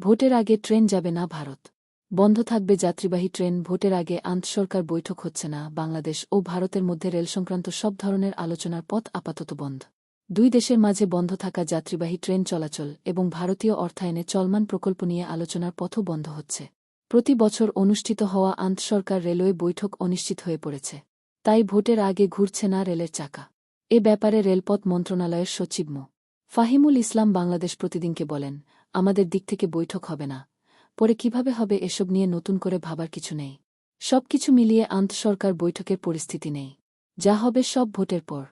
ভোটের আগে ট্রেন যাবে না ভারত। বন্ধ থাকবে যাত্রীবাহী ট্রেন, ভোটের আগে আন্তঃসরকার বৈঠক হচ্ছে না, বাংলাদেশ ও ভারতের মধ্যে রেল সংক্রান্ত সব ধরনের আলোচনার পথ আপাতত বন্ধ। দুই দেশের মাঝে বন্ধ থাকা যাত্রীবাহী ট্রেন চলাচল এবং ভারতীয় অর্থায়নে চলমান প্রকল্প নিয়ে আলোচনার পথও বন্ধ হচ্ছে। প্রতি বছর অনুষ্ঠিত হওয়া আন্তঃসরকার রেলওয়ে বৈঠক অনিশ্চিত হয়ে পড়েছে। তাই ভোটের আগে ঘুরছে না রেলের চাকা। এ ব্যাপারে রেলপথ মন্ত্রণালয়ের সচিব মো. ফাহিমুল ইসলাম বাংলাদেশ প্রতিদিনকে বলেন আমাদের দিক থেকে বৈঠক হবে না। পরে কীভাবে হবে এসব নিয়ে নতুন করে ভাবার কিছু নেই। সবকিছু মিলিয়ে আন্তঃসরকার বৈঠকের পরিস্থিতি নেই। যা হবে সব ভোটের পর।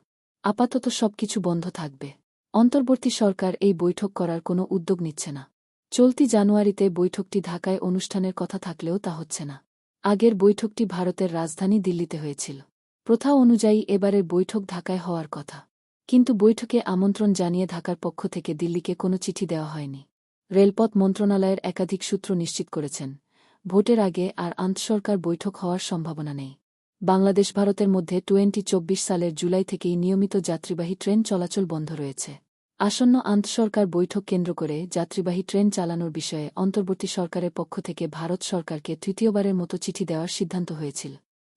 আপাতত সবকিছু বন্ধ থাকবে। অন্তর্বর্তী সরকার এই বৈঠক করার কোনো উদ্যোগ নিচ্ছে না। চলতি জানুয়ারিতে বৈঠকটি ঢাকায় অনুষ্ঠানের কথা থাকলেও তা হচ্ছে না। আগের বৈঠকটি ভারতের রাজধানী দিল্লিতে হয়েছিল। প্রথা অনুযায়ী এবারের বৈঠক ঢাকায় হওয়ার কথা। কিন্তু বৈঠকে আমন্ত্রণ জানিয়ে ঢাকার পক্ষ থেকে দিল্লিকে কোনো চিঠি দেওয়া হয়নি। রেলপথ মন্ত্রণালয়ের একাধিক সূত্র নিশ্চিত করেছেন, ভোটের আগে আর আন্তঃসরকার বৈঠক হওয়ার সম্ভাবনা নেই। বাংলাদেশ ভারতের মধ্যে টোয়েন্টি সালের জুলাই থেকেই নিয়মিত যাত্রীবাহী ট্রেন চলাচল বন্ধ রয়েছে। আসন্ন আন্তঃসরকার বৈঠক কেন্দ্র করে যাত্রীবাহী ট্রেন চালানোর বিষয়ে অন্তর্বর্তী সরকারের পক্ষ থেকে ভারত সরকারকে তৃতীয়বারের মতো চিঠি দেওয়ার সিদ্ধান্ত হয়েছিল।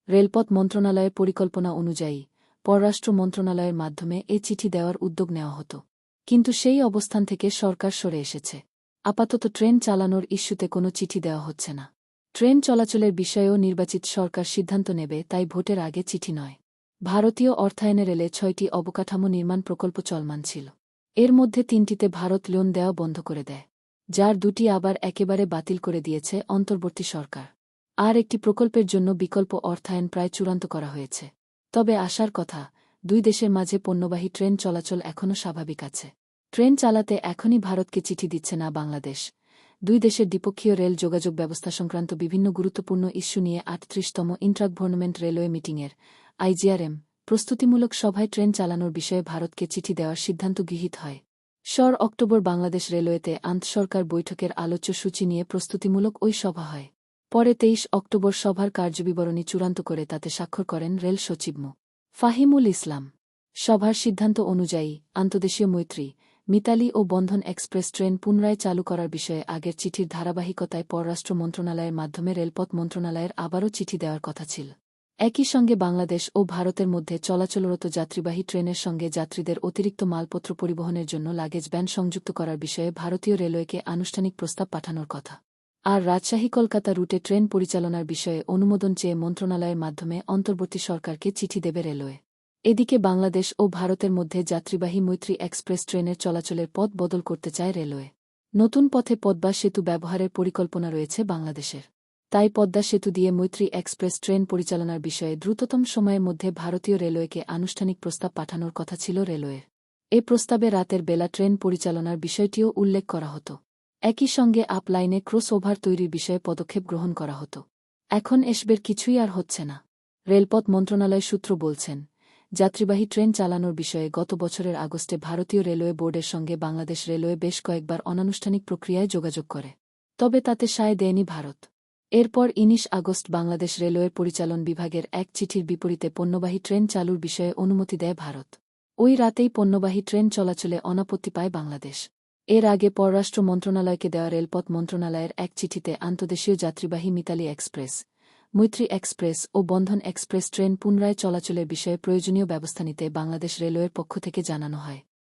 রেলপথ মন্ত্রণালয়ের পরিকল্পনা অনুযায়ী, পররাষ্ট্র মন্ত্রণালয়ের মাধ্যমে এ চিঠি দেওয়ার উদ্যোগ নেওয়া হতো। কিন্তু সেই অবস্থান থেকে সরকার সরে এসেছে। আপাতত ট্রেন চালানোর ইস্যুতে কোনো চিঠি দেওয়া হচ্ছে না। ট্রেন চলাচলের বিষয়েও নির্বাচিত সরকার সিদ্ধান্ত নেবে, তাই ভোটের আগে চিঠি নয়। ভারতীয় অর্থায়নে রেলে ছয়টি অবকাঠামো নির্মাণ প্রকল্প চলমান ছিল। এর মধ্যে তিনটিতে ভারত লোন দেওয়া বন্ধ করে দেয়, যার দুটি আবার একেবারে বাতিল করে দিয়েছে অন্তর্বর্তী সরকার। আর একটি প্রকল্পের জন্য বিকল্প অর্থায়ন প্রায় চূড়ান্ত করা হয়েছে। তবে আসার কথা, দুই দেশের মাঝে পণ্যবাহী ট্রেন চলাচল এখনও স্বাভাবিক আছে। ট্রেন চালাতে এখনই ভারতকে চিঠি দিচ্ছে না বাংলাদেশ। দুই দেশের দ্বিপক্ষীয় রেল যোগাযোগ ব্যবস্থা সংক্রান্ত বিভিন্ন গুরুত্বপূর্ণ ইস্যু নিয়ে আটত্রিশতম ইন্ট্রাগভর্নমেন্ট রেলওয়ে মিটিংয়ের আইজিআরএম প্রস্তুতিমূলক সভায় ট্রেন চালানোর বিষয়ে ভারতকে চিঠি দেওয়ার সিদ্ধান্ত গৃহীত হয়। সর অক্টোবর বাংলাদেশ রেলওয়েতে আন্তঃসরকার বৈঠকের আলোচ্য সূচি নিয়ে প্রস্তুতিমূলক ওই সভা হয়। পরে তেইশ অক্টোবর সভার কার্যবিবরণী চূড়ান্ত করে তাতে স্বাক্ষর করেন রেল সচিব মো. ফাহিমুল ইসলাম। সভার সিদ্ধান্ত অনুযায়ী আন্তদেশীয় মৈত্রী মিতালি ও বন্ধন এক্সপ্রেস ট্রেন পুনরায় চালু করার বিষয়ে আগের চিঠির ধারাবাহিকতায় পররাষ্ট্র মন্ত্রণালয়ের মাধ্যমে রেলপথ মন্ত্রণালয়ের আবারও চিঠি দেওয়ার কথা ছিল। একই সঙ্গে বাংলাদেশ ও ভারতের মধ্যে চলাচলরত যাত্রীবাহী ট্রেনের সঙ্গে যাত্রীদের অতিরিক্ত মালপত্র পরিবহনের জন্য লাগেজ ব্যান সংযুক্ত করার বিষয়ে ভারতীয় রেলওয়েকে আনুষ্ঠানিক প্রস্তাব পাঠানোর কথা। আর রাজশাহী কলকাতা রুটে ট্রেন পরিচালনার বিষয়ে অনুমোদন চেয়ে মন্ত্রণালয়ের মাধ্যমে অন্তর্বর্তী সরকারকে চিঠি দেবে রেলওয়ে। এদিকে বাংলাদেশ ও ভারতের মধ্যে যাত্রীবাহী মৈত্রী এক্সপ্রেস ট্রেনের চলাচলের পথ বদল করতে চায় রেলওয়ে। নতুন পথে পদ্মা সেতু ব্যবহারের পরিকল্পনা রয়েছে বাংলাদেশের। তাই পদ্মা সেতু দিয়ে মৈত্রী এক্সপ্রেস ট্রেন পরিচালনার বিষয়ে দ্রুততম সময়ের মধ্যে ভারতীয় রেলওয়েকে আনুষ্ঠানিক প্রস্তাব পাঠানোর কথা ছিল রেলওয়ের। এ প্রস্তাবে রাতের বেলা ট্রেন পরিচালনার বিষয়টিও উল্লেখ করা হতো। একই সঙ্গে আপ লাইনে ক্রস ওভার তৈরির বিষয়ে পদক্ষেপ গ্রহণ করা হতো। এখন এসবের কিছুই আর হচ্ছে না। রেলপথ মন্ত্রণালয় সূত্র বলছেন যাত্রীবাহী ট্রেন চালানোর বিষয়ে গত বছরের আগস্টে ভারতীয় রেলওয়ে বোর্ডের সঙ্গে বাংলাদেশ রেলওয়ে বেশ কয়েকবার অনানুষ্ঠানিক প্রক্রিয়ায় যোগাযোগ করে, তবে তাতে সায় দেয়নি ভারত। এরপর ইনিশ আগস্ট বাংলাদেশ রেলওয়ের পরিচালন বিভাগের এক চিঠির বিপরীতে পণ্যবাহী ট্রেন চালুর বিষয়ে অনুমতি দেয় ভারত। ওই রাতেই পণ্যবাহী ট্রেন চলাচলে অনাপত্তি পায় বাংলাদেশ। এর আগে পররাষ্ট্র মন্ত্রণালয়কে দেওয়া রেলপথ মন্ত্রণালয়ের এক চিঠিতে আন্তদেশীয় যাত্রীবাহী মিতালি এক্সপ্রেস মৈত্রী এক্সপ্রেস ও বন্ধন এক্সপ্রেস ট্রেন পুনরায় চলাচলের বিষয়ে প্রয়োজনীয় ব্যবস্থা নিতে বাংলাদেশ রেলওয়ের পক্ষ থেকে জানানো হয়।